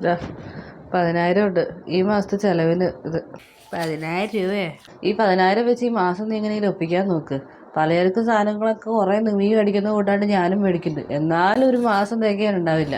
ഇതാ പതിനായിരം ഉണ്ട്. ഈ മാസത്തെ ചെലവിന് ഇത്. പതിനായിരം രൂപയെ? ഈ പതിനായിരം വെച്ച് ഈ മാസം നീ എങ്ങനെയെങ്കിലും ഒപ്പിക്കാൻ നോക്ക്. പലചരക്ക് സാധനങ്ങളൊക്കെ കുറേ നീ മേടിക്കുന്ന കൂട്ടാണ്ട് ഞാനും മേടിക്കുന്നുണ്ട്. എന്നാലും ഒരു മാസം തേക്കാൻ ഉണ്ടാവില്ല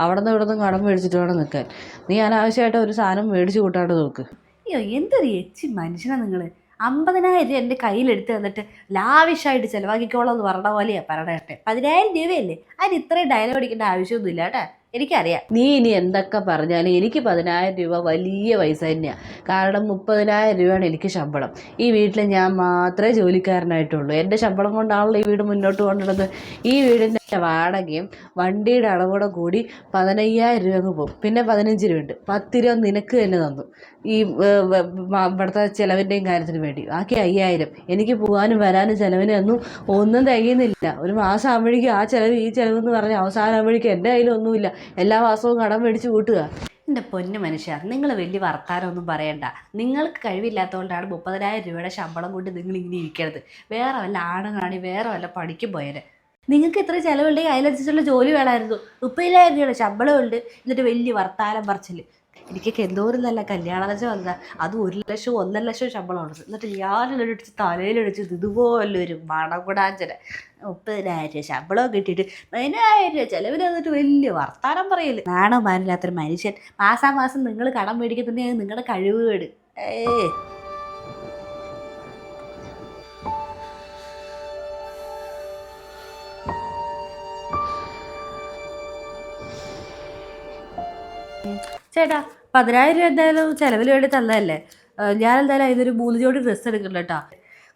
അവിടെ നിന്ന് ഇവിടെ നിന്ന് കടം മേടിച്ചിട്ട് വേണം നിൽക്കാൻ. നീ അനാവശ്യമായിട്ട് ഒരു സാധനം മേടിച്ച് കൂട്ടാണ്ട് നോക്ക്. അയ്യോ എന്തൊരു എച്ചി മനുഷ്യനാ നിങ്ങൾ അമ്പതിനായിരം രൂപ എന്റെ കയ്യിലെടുത്ത് തന്നിട്ട് ലാവിഷായിട്ട് ചിലവാക്കിക്കോളാം എന്ന് പറഞ്ഞ പോലെയാണ് പറയട്ടെ പതിനായിരം രൂപയല്ലേ? അതിന് ഇത്രയും ഡയലോഗ് അടിക്കേണ്ട ആവശ്യമൊന്നുമില്ല കേട്ടാ. എനിക്കറിയാം. നീ ഇനി എന്തൊക്കെ പറഞ്ഞാലും എനിക്ക് പതിനായിരം രൂപ വലിയ പൈസ തന്നെയാണ് കാരണം മുപ്പതിനായിരം രൂപയാണ് എനിക്ക് ശമ്പളം. ഈ വീട്ടിൽ ഞാൻ മാത്രമേ ജോലിക്കാരനായിട്ടുള്ളൂ. എന്റെ ശമ്പളം കൊണ്ടാണല്ലോ ഈ വീട് മുന്നോട്ട് കൊണ്ടുവന്നത് ഈ വീടിന്റെ വാടകയും വണ്ടിയുടെ അളവോടെ കൂടി പതിനയ്യായിരം രൂപ അങ്ങ് പോകും. പിന്നെ പതിനഞ്ച് രൂപ ഉണ്ട് പത്ത് രൂപ നിനക്ക് തന്നെ തന്നു. ഈ ഇവിടുത്തെ ചിലവിന്റെയും കാര്യത്തിന് വേണ്ടി. ബാക്കി അയ്യായിരം. എനിക്ക് പോകാനും വരാനും ചിലവിനും ഒന്നും തികയുന്നില്ല. ഒരു മാസം ആകുമ്പോഴേക്കും ആ ചിലവ് ഈ ചിലവ് എന്ന് പറഞ്ഞ് അവസാനം ആകുമ്പോഴേക്കും എന്റെ കയ്യിലൊന്നുമില്ല. എല്ലാ മാസവും കടം മേടിച്ച് കൂട്ടുക. എന്റെ പൊന്നു മനുഷ്യർ നിങ്ങൾ വലിയ വർത്താനമൊന്നും പറയണ്ട. നിങ്ങൾക്ക് കഴിവില്ലാത്തതുകൊണ്ടാണ് മുപ്പതിനായിരം രൂപയുടെ ശമ്പളം കൊണ്ട് നിങ്ങൾ ഇങ്ങനെ ഇരിക്കരുത് വേറെ വല്ല ആണുങ്ങളാണെങ്കിൽ വേറെ വല്ല പണിക്ക് പോയത് നിങ്ങൾക്ക് ഇത്ര ചിലവുണ്ടെങ്കിൽ അതിനനുസരിച്ചുള്ള ജോലി വേണമായിരുന്നു. മുപ്പതിനായിരം രൂപയുടെ ശമ്പളമുണ്ട്. എന്നിട്ട് വലിയ വർത്താനം പറച്ചിൽ എനിക്കൊക്കെ എന്തോരം നല്ല കല്യാണം വെച്ചാൽ വന്ന അത് ഒരു ലക്ഷം ഒന്നര ലക്ഷം ശമ്പളമാണ് എന്നിട്ട് ഞാനിടിച്ച് തലയിലടിച്ച് ഇതുപോലൊരു മണകുടാഞ്ചന മുപ്പതിനായിരം രൂപ ശമ്പളം കിട്ടിയിട്ട് പതിനായിരം രൂപ ചിലവിന് വന്നിട്ട് വലിയ വർത്താനം പറയില്ല നാണോ മാനില്ലാത്തൊരു മനുഷ്യൻ. മാസാമാസം നിങ്ങൾ കടം മേടിക്കുന്നുണ്ടെങ്കിൽ നിങ്ങളുടെ കഴിവ് കേട്. ഏ ചേട്ടാ പതിനായിരം രൂപ എന്തായാലും ചിലവിൽ വേണ്ടി തന്നതല്ലേ? ഞാൻ എന്തായാലും അതിനൊരു മൂന്ന് ജോഡി ഡ്രസ്സ് എടുക്കുന്നുണ്ട് കേട്ടോ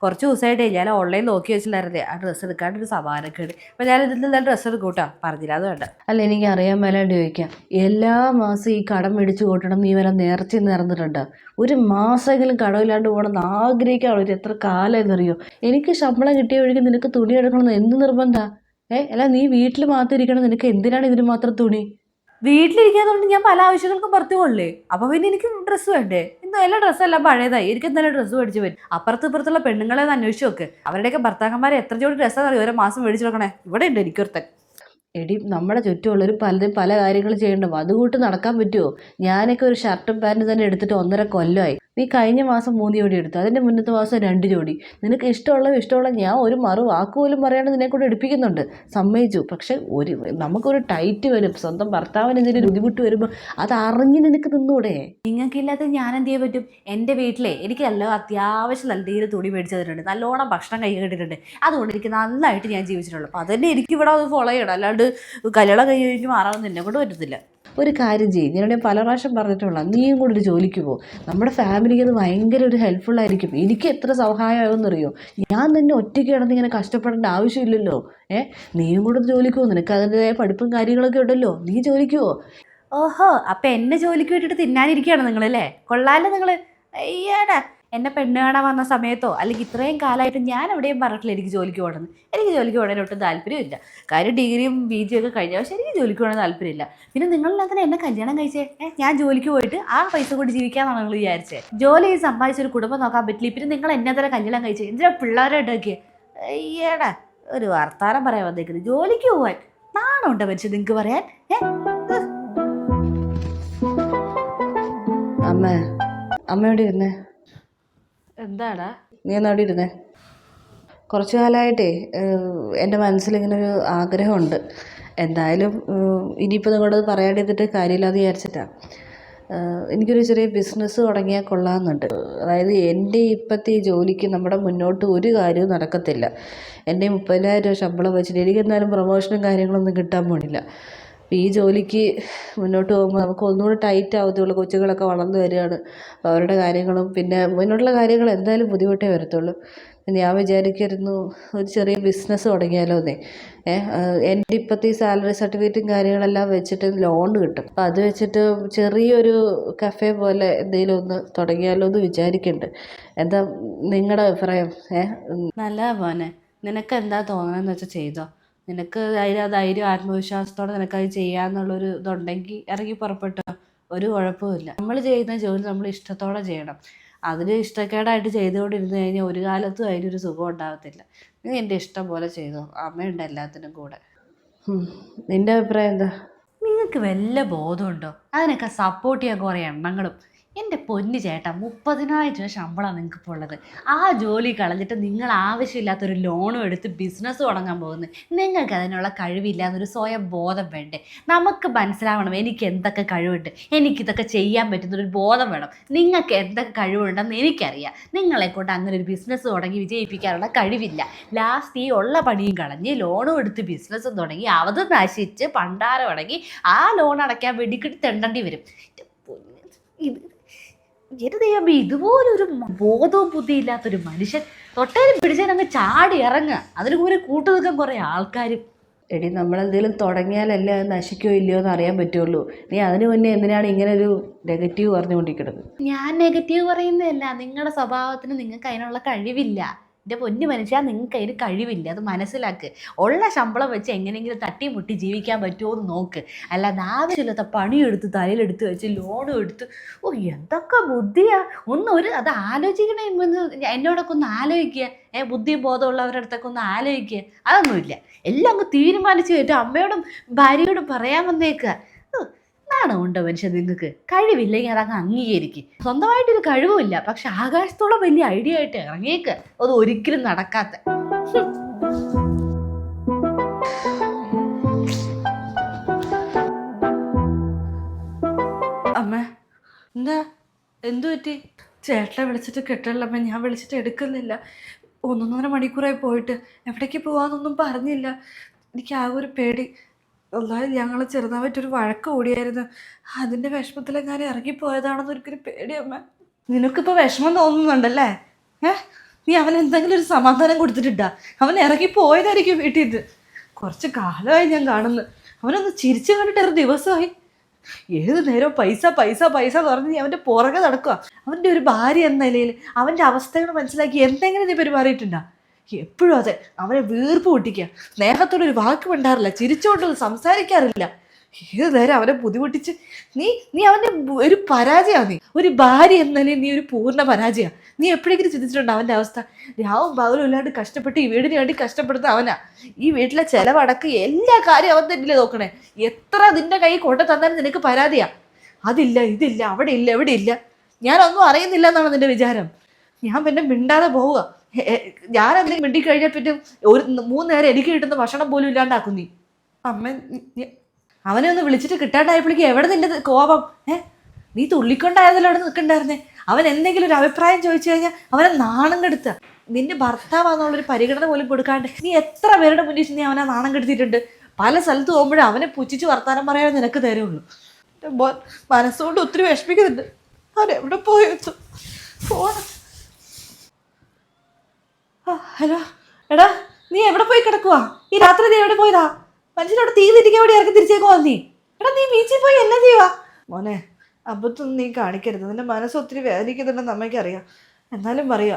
കുറച്ച് ദിവസമായിട്ടേ ഞാൻ ഓൺലൈൻ നോക്കി വെച്ചിട്ടുണ്ടായിരുന്നേ ആ ഡ്രസ്സ് എടുക്കാണ്ട് ഒരു സമാനമൊക്കെ ഉണ്ട്. അപ്പം ഞാൻ ഇതിൽ നിന്ന് ഡ്രസ്സ് എടുക്കും കേട്ടോ പറഞ്ഞില്ലാതെ വേണ്ട. അല്ല എനിക്ക് അറിയാൻ മേലാണ്ട് ചോദിക്കാം. എല്ലാ മാസം ഈ കടം മേടിച്ച് കൂട്ടണം നീ വരെ നേർച്ച നേർന്നിട്ടുണ്ട്? ഒരു മാസമെങ്കിലും കടമില്ലാണ്ട് പോകണമെന്ന് ആഗ്രഹിക്കാണോ? ഇത് എത്ര കാലം എന്നറിയോ എനിക്ക് ശമ്പളം കിട്ടിയ വഴിക്ക് നിനക്ക് തുണി എടുക്കണമെന്ന് എന്ത് നിർബന്ധ? ഏ അല്ല നീ വീട്ടിൽ മാത്രം ഇരിക്കണം നിനക്ക് എന്തിനാണ് ഇതിന് മാത്രം തുണി? വീട്ടിലിരിക്കാത്തതുകൊണ്ട് ഞാൻ പല ആവശ്യങ്ങൾക്കും പുറത്തു കൊള്ളേ അപ്പൊ പിന്നെ എനിക്ക് ഡ്രസ്സ് വേണ്ടേ? ഇന്ന് എല്ലാ ഡ്രസ്സെല്ലാം പഴയതായി. എനിക്ക് എന്തായാലും ഡ്രസ്സ് മേടിച്ചു വരും അപ്പുറത്ത് ഇപ്പുറത്തുള്ള പെണ്ണുങ്ങളെ ഒന്ന് അന്വേഷിച്ച് നോക്ക്. അവരുടെയൊക്കെ ഭർത്താക്കന്മാരെ എത്ര ജോഡി ഡ്രസ്സ് അറിയോ? ഓരോ മാസം മേടിച്ചു നോക്കണേ ഇവിടെ ഉണ്ട് എനിക്കൊരുത്തൻ. എടി നമ്മുടെ ചുറ്റുമുള്ളവർ പലരും പല കാര്യങ്ങൾ ചെയ്യണ്ടോ അതുകൂട്ട് നടക്കാൻ പറ്റുമോ ഞാനൊക്കെ ഒരു ഷർട്ടും പാന്റും തന്നെ എടുത്തിട്ട് ഒന്നര കൊല്ലമായി നീ കഴിഞ്ഞ മാസം മൂന്ന് ജോഡി എടുത്തു. അതിന്റെ മുന്നത്തെ മാസം രണ്ട് ജോഡി. നിനക്ക് ഇഷ്ടമുള്ള ഇഷ്ടമുള്ള ഞാൻ ഒരു മറു വാക്ക് പോലും പറയാണ്ട് നിന്നെ കൂടെ എടുപ്പിക്കുന്നുണ്ട്. സമ്മതിച്ചു. പക്ഷെ ഒരു നമുക്കൊരു ടൈറ്റ് വരും. സ്വന്തം ഭർത്താവിന് എന്തെങ്കിലും ബുദ്ധിമുട്ട് വരുമ്പോൾ അത് അറിഞ്ഞ് നിനക്ക് നിന്നൂടെ? നിങ്ങൾക്കില്ലാത്ത ഞാൻ എന്ത് ചെയ്യാൻ പറ്റും? എന്റെ വീട്ടിലെ എനിക്ക് നല്ല അത്യാവശ്യം നല്ല രീതിയിൽ തുണി മേടിച്ചു തന്നിട്ടുണ്ട്. നല്ലോണം ഭക്ഷണം കൈ കിട്ടിയിട്ടുണ്ട് അതുകൊണ്ട് എനിക്ക് നന്നായിട്ട് ഞാൻ ജീവിച്ചിട്ടുള്ളൂ. അപ്പോൾ അതന്നെ എനിക്ക് ഇവിടെ അത് ഫോളോ ചെയ്യണം. അല്ലാണ്ട് കല്യാണം കൈ കഴിഞ്ഞ് മാറാൻ നിന്നെ കൊണ്ട് പറ്റത്തില്ല. ഒരു കാര്യം ചെയ്യും. ഞാനോട് പല പ്രാവശ്യം പറഞ്ഞിട്ടുള്ള നീയും കൂടി ഒരു ജോലിക്ക് പോകും നമ്മുടെ ഫാമിലിക്ക് അത് ഭയങ്കര ഒരു ഹെൽപ്ഫുൾ ആയിരിക്കും. എനിക്ക് എത്ര സഹായമാകുമെന്നറിയോ ഞാൻ തന്നെ ഒറ്റയ്ക്ക് കിടന്ന് ഇങ്ങനെ കഷ്ടപ്പെടേണ്ട ആവശ്യമില്ലല്ലോ. ഏ? നീയും കൂടെ ജോലിക്ക് പോകും നിനക്ക് അതിന്റെതായ പഠിപ്പും കാര്യങ്ങളൊക്കെ ഉണ്ടല്ലോ. നീ ജോലിക്ക് പോ. ഓഹോ അപ്പം എന്നെ ജോലിക്ക് വിട്ടിട്ട് തിന്നാനിരിക്കുകയാണ് നിങ്ങളല്ലേ? കൊള്ളാലോ നിങ്ങൾ അയ്യാടാ. എന്നെ പെണ്ണ് കാണാൻ വന്ന സമയത്തോ അല്ലെങ്കിൽ ഇത്രയും കാലമായിട്ട് ഞാൻ എവിടെയും പറഞ്ഞിട്ടില്ല എനിക്ക് ജോലിക്ക് പോകണമെന്ന് എനിക്ക് ജോലിക്ക് പോകണതിന് ഒട്ടും താല്പര്യമില്ല. കാര്യം ഡിഗ്രിയും പി ജിയും ഒക്കെ കഴിഞ്ഞ. പക്ഷേ എനിക്ക് ജോലിക്ക് പോകണമെന്ന് താല്പര്യമില്ല. പിന്നെ നിങ്ങളെല്ലാത്തിനും എന്നെ കല്യാണം കഴിച്ചേ? ഞാൻ ജോലിക്ക് പോയിട്ട് ആ പൈസ കൊണ്ട് ജീവിക്കാമെന്നാണ് നിങ്ങൾ വിചാരിച്ചേ? ജോലി ചെയ്ത് സമ്പാദിച്ച ഒരു കുടുംബം നോക്കാൻ പറ്റില്ല. പിന്നെ നിങ്ങൾ എന്നെ തന്നെ കല്യാണം കഴിച്ചേ? എന്തിനാ പിള്ളേരായിട്ടൊക്കെ അയ്യേടാ ഒരു വർത്താനം പറയാൻ വന്നേക്കുന്നത്. ജോലിക്ക് പോവാൻ നാണമുണ്ടോ മനുഷ്യൻ നിങ്ങൾക്ക് പറയാൻ? അമ്മ അമ്മയോട് ഇരുന്നേ? എന്താടാ? നീ ഒന്ന് അവിടെ ഇരുന്നേ? കുറച്ച് കാലമായിട്ടേ എന്റെ മനസ്സിലിങ്ങനെ ഒരു ആഗ്രഹമുണ്ട്. എന്തായാലും ഇനിയിപ്പോൾ നിങ്ങളോട് പറയാണ്ടിരുന്നിട്ട് കാര്യമില്ലാതെ വിചാരിച്ചിട്ടാണ് എനിക്കൊരു ചെറിയ ബിസിനസ് തുടങ്ങിയാൽ കൊള്ളാമെന്നുണ്ട്. അതായത് എന്റെ ഇപ്പോഴത്തെ ഈ ജോലിക്ക് നമ്മുടെ മുന്നോട്ട് ഒരു കാര്യവും നടക്കത്തില്ല. എന്റെ മുപ്പതിനായിരം രൂപ ശമ്പളം വെച്ചിട്ട് എനിക്ക് എന്തായാലും പ്രൊമോഷനും കാര്യങ്ങളൊന്നും കിട്ടാൻ പോണില്ല. ഈ ജോലിക്ക് മുന്നോട്ട് പോകുമ്പോൾ നമുക്ക് ഒന്നുകൂടി ടൈറ്റ് ആവത്തുള്ളൂ. കൊച്ചുകളൊക്കെ വളർന്നു വരികയാണ്. അവരുടെ കാര്യങ്ങളും പിന്നെ മുന്നോട്ടുള്ള കാര്യങ്ങൾ എന്തായാലും ബുദ്ധിമുട്ടേ വരത്തുള്ളൂ. ഞാൻ വിചാരിക്കായിരുന്നു ഒരു ചെറിയ ബിസിനസ് തുടങ്ങിയാലോ എന്നേ എന്റെ ഇപ്പോഴത്തെ ഈ സാലറി സർട്ടിഫിക്കറ്റും കാര്യങ്ങളെല്ലാം വെച്ചിട്ട് ലോൺ കിട്ടും. അപ്പം അത് വെച്ചിട്ട് ചെറിയൊരു കഫേ പോലെ എന്തെങ്കിലും ഒന്ന് തുടങ്ങിയാലോ എന്ന് വിചാരിക്കുന്നുണ്ട് എന്താ നിങ്ങളുടെ അഭിപ്രായം? ഏഹ് നല്ല മോനെ. നിനക്ക് എന്താ തോന്നണമെന്ന് വെച്ചാൽ ചെയ്തോ. നിനക്ക് അതിന് ധൈര്യം ആത്മവിശ്വാസത്തോടെ നിനക്കത് ചെയ്യാന്നുള്ളൊരു ഇതുണ്ടെങ്കിൽ ഇറങ്ങി പുറപ്പെട്ടോ? ഒരു കുഴപ്പമില്ല നമ്മൾ ചെയ്യുന്ന ജോലി നമ്മൾ ഇഷ്ടത്തോടെ ചെയ്യണം. അതിന് ഇഷ്ടക്കേടായിട്ട് ചെയ്തുകൊണ്ടിരുന്ന് കഴിഞ്ഞാൽ ഒരു കാലത്തും അതിനൊരു സുഖം ഉണ്ടാകത്തില്ല നീ എന്റെ ഇഷ്ടം പോലെ ചെയ്തോ? അമ്മയുണ്ട് എല്ലാത്തിനും കൂടെ. നിന്റെ അഭിപ്രായം എന്താ? നിങ്ങൾക്ക് വല്ല ബോധമുണ്ടോ? അതിനൊക്കെ സപ്പോർട്ട് ചെയ്യാൻ കുറേ എണ്ണങ്ങളും. എന്റെ പൊന്നു ചേട്ടാ മുപ്പതിനായിരം രൂപ ശമ്പളമാണ് നിങ്ങൾക്ക് ഇപ്പോൾ ഉള്ളത്. ആ ജോലി കളഞ്ഞിട്ട് നിങ്ങൾ ആവശ്യമില്ലാത്തൊരു ലോണും എടുത്ത് ബിസിനസ് തുടങ്ങാൻ പോകുന്നത് നിങ്ങൾക്ക് അതിനുള്ള കഴിവില്ല എന്നൊരു സ്വയം ബോധം വേണ്ടേ? നമുക്ക് മനസ്സിലാവണം എനിക്ക് എന്തൊക്കെ കഴിവുണ്ട്. എനിക്കിതൊക്കെ ചെയ്യാൻ പറ്റുന്നൊരു ബോധം വേണം. നിങ്ങൾക്ക് എന്തൊക്കെ കഴിവുണ്ടെന്ന് എനിക്കറിയാം. നിങ്ങളെ കൊണ്ട് അങ്ങനെ ഒരു ബിസിനസ് തുടങ്ങി വിജയിപ്പിക്കാനുള്ള കഴിവില്ല. ലാസ്റ്റ് ഈ ഉള്ള പണിയും കളഞ്ഞ് ലോണും എടുത്ത് ബിസിനസ്സും തുടങ്ങി അവത് നശിച്ച് പണ്ടാരം അടങ്ങി ആ ലോൺ അടയ്ക്കാൻ വേണ്ടി കിട്ടി തെണ്ടേണ്ടി വരും. ഇത് എന്റെ ദൈവമേ ഇതുപോലൊരു ഒരു ബോധവും ബുദ്ധിയില്ലാത്തൊരു മനുഷ്യൻ തൊട്ടേലും പിടിച്ചാൽ അങ്ങ് ചാടി ഇറങ്ങുക. അതിന് കൂടെ കൂട്ടു നിൽക്കാൻ കുറേ ആൾക്കാരും. എടി നമ്മളെന്തെങ്കിലും തുടങ്ങിയാലല്ലേ അത് നശിക്കോ ഇല്ലയോ എന്ന് അറിയാൻ പറ്റുള്ളൂ. നീ അതിനു മുന്നേ എന്തിനാണ് ഇങ്ങനെ ഒരു നെഗറ്റീവ് പറഞ്ഞുകൊണ്ടിരിക്കുന്നത്? ഞാൻ നെഗറ്റീവ് പറയുന്നതല്ല. നിങ്ങളുടെ സ്വഭാവത്തിന് നിങ്ങൾക്ക് അതിനുള്ള കഴിവില്ല. എന്റെ പൊന്നു മനുഷ്യ നിങ്ങൾക്ക് അതിന് കഴിവില്ല. അത് മനസ്സിലാക്ക്. ഉള്ള ശമ്പളം വെച്ച് എങ്ങനെയെങ്കിലും തട്ടി മുട്ടി ജീവിക്കാൻ പറ്റുമോ എന്ന് നോക്ക്. അല്ലാതെ ആവശ്യമില്ലാത്ത പണിയെടുത്ത് തലയിലെടുത്ത് വെച്ച് ലോണും എടുത്ത്. ഓ എന്തൊക്കെ ബുദ്ധിയാ. ഒന്ന് ഒരു അത് ആലോചിക്കണേ എന്നോടൊക്കെ ഒന്ന് ആലോചിക്കുക ഏ ബുദ്ധിയും ബോധമുള്ളവരുടെ അടുത്തൊക്കെ ഒന്ന് ആലോചിക്കുക അതൊന്നുമില്ല. എല്ലാം അങ്ങ് തീരുമാനിച്ച് കഴിഞ്ഞിട്ട് അമ്മയോടും ഭാര്യയോടും പറയാൻ വന്നേക്കുക നാണമുണ്ടോ മനുഷ്യൻ നിങ്ങൾക്ക് കഴിവില്ലെങ്കിൽ അതങ്ങ് അംഗീകരിക്കും. സ്വന്തമായിട്ടൊരു കഴിവുമില്ല. പക്ഷെ ആകാശത്തോളം വലിയ ഐഡിയ ആയിട്ട് ഇറങ്ങിയേക്ക്. അത് ഒരിക്കലും നടക്കാത്ത. അമ്മ എന്താ? എന്തു പറ്റി? ചേട്ടനെ വിളിച്ചിട്ട് കിട്ടണില്ലമ്മ ഞാൻ വിളിച്ചിട്ട് എടുക്കുന്നില്ല. ഒന്നൊന്നര മണിക്കൂറായി പോയിട്ട്. എവിടേക്ക് പോവാന്നൊന്നും പറഞ്ഞില്ല. എനിക്ക് ആ ഒരു പേടി. അല്ലാതെ ഞങ്ങൾ ചെറുതായിട്ടൊരു വഴക്ക് കൂടിയായിരുന്നു. അതിന്റെ വിഷമത്തിലെങ്ങാനും ഇറങ്ങിപ്പോയതാണെന്ന് ഒരിക്കലും പേടിയമ്മ. നിനക്കിപ്പോൾ വിഷമം തോന്നുന്നുണ്ടല്ലേ? ഏ? നീ അവൻ എന്തെങ്കിലും ഒരു സമാധാനം കൊടുത്തിട്ടുണ്ടാ? അവൻ ഇറങ്ങി പോയതായിരിക്കും വീട്ടിൽ നിന്ന് കുറച്ച് കാലമായി ഞാൻ കാണുന്നു. അവനൊന്ന് ചിരിച്ചു കണ്ടിട്ട് ഒരു ദിവസമായി. ഏത് നേരം പൈസ പൈസ പൈസ പറഞ്ഞ് നീ അവന്റെ പുറകെ നടക്കുക അവന്റെ ഒരു ഭാര്യ എന്ന നിലയിൽ അവന്റെ അവസ്ഥകൾ മനസ്സിലാക്കി എന്തെങ്കിലും നീ പെരുമാറിയിട്ടുണ്ടാ? എപ്പോഴും അതെ. അവനെ വീർപ്പ് പൊട്ടിക്കുക. സ്നേഹത്തോടെ ഒരു വാക്ക് മിണ്ടാറില്ല. ചിരിച്ചുകൊണ്ടൊന്നും സംസാരിക്കാറില്ല. ഏത് നേരം അവനെ ബുദ്ധിമുട്ടിച്ച് നീ നീ അവന്റെ ഒരു പരാജയമാണ് നീ. ഒരു ഭാര്യ എന്ന നീ ഒരു പൂർണ പരാജയമാണ് നീ എപ്പോഴെങ്കിലും ചിന്തിച്ചിട്ടുണ്ടോ അവന്റെ അവസ്ഥ? രാവും പകലും ഇല്ലാണ്ട് കഷ്ടപ്പെട്ട് ഈ വീടിന് വേണ്ടി കഷ്ടപ്പെടുന്ന അവനാ. ഈ വീട്ടിലെ ചിലവടക്ക് എല്ലാ കാര്യവും അവൻ തന്നെ നോക്കണേ. എത്ര നിന്റെ കൈ കൊണ്ടു തന്നാലും നിനക്ക് പരാതിയാ. അതില്ല ഇതില്ല അവിടെ ഇല്ല എവിടെ ഇല്ല. ഞാനൊന്നും അറിയുന്നില്ല എന്നാണ് നിന്റെ വിചാരം. ഞാൻ പിന്നെ മിണ്ടാതെ പോവുക. ഞാൻ എന്തെങ്കിലും മിണ്ടി കഴിഞ്ഞാൽ പിന്നെ ഒരു മൂന്ന് നേരം എനിക്ക് കിട്ടുന്ന ഭക്ഷണം പോലും ഇല്ലാണ്ടാക്കും നീ. അമ്മ അവനെ ഒന്ന് വിളിച്ചിട്ട് കിട്ടാണ്ടായപ്പോഴേക്ക് എവിടെ നിന്റെ കോപം? ഏ നീ തുള്ളിക്കൊണ്ടായതല്ലോ അവിടെ നിൽക്കണ്ടായിരുന്നേ? അവൻ എന്തെങ്കിലും ഒരു അഭിപ്രായം ചോദിച്ചു കഴിഞ്ഞാൽ അവനെ നാണം കെടുത്തുക. നിന്റെ ഭർത്താവാന്നുള്ളൊരു പരിഗണന പോലും കൊടുക്കാണ്ട് നീ എത്ര പേരുടെ മുന്നിൽ നീ അവനെ നാണം കെടുത്തിയിട്ടുണ്ട്? പല സ്ഥലത്ത് പോകുമ്പോഴും അവനെ പുച്ഛിച്ച് വർത്താനം പറയാൻ നിനക്ക് തരുള്ളൂ മനസ്സുകൊണ്ട് ഒത്തിരി വിഷമിക്കുന്നുണ്ട്. അവൻ എവിടെ ഫോൺ ആ ഹലോ എടാ നീ എവിടെ പോയി കിടക്കുവാ? ഈ രാത്രി നീ എവിടെ പോയതാ? മനുഷ്യനോട് തീ തിരിക്കാൻ വേണ്ടി ഇറക്കി തിരിച്ചേക്കോ നീ. എടാ നീ ബീച്ചിൽ പോയി എന്നാ ചെയ്യുവാ? മോനെ അബദ്ധം നീ കാണിക്കരുത്. നിന്റെ മനസ്സ് ഒത്തിരി വേദനിക്കുന്നുണ്ടെന്ന് അമ്മയ്ക്കറിയാം. എന്നാലും പറയാ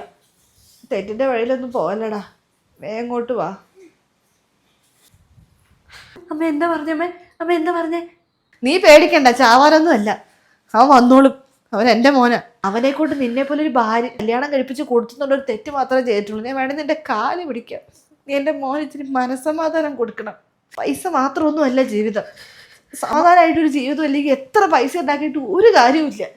തെറ്റിന്റെ വഴിയിലൊന്നും പോവല്ലടാ. വേങ്ങോട്ട് വാ. അമ്മ എന്താ പറഞ്ഞേ അമ്മ? അമ്മ എന്താ പറഞ്ഞേ? നീ പേടിക്കണ്ട ചാവാനൊന്നും അല്ല. അവൻ വന്നോളും. അവൻ എന്റെ മോന. അവനെ കൊണ്ട് നിന്നെ പോലെ ഒരു ഭാര്യ കല്യാണം കഴിപ്പിച്ച് കൊടുത്തുന്നുള്ള ഒരു തെറ്റ് മാത്രമേ ചെയ്തിട്ടുള്ളൂ. ഞാൻ വേണമെങ്കിൽ എന്റെ കാൽ പിടിക്കാം. നീ എന്റെ മോൻ ഇച്ചിരി മനസ്സമാധാനം കൊടുക്കണം. പൈസ മാത്രമൊന്നും അല്ല ജീവിതം സാധാരണമായിട്ടൊരു ജീവിതം അല്ലെങ്കിൽ എത്ര പൈസ ഉണ്ടാക്കിയിട്ട് ഒരു കാര്യവുമില്ല.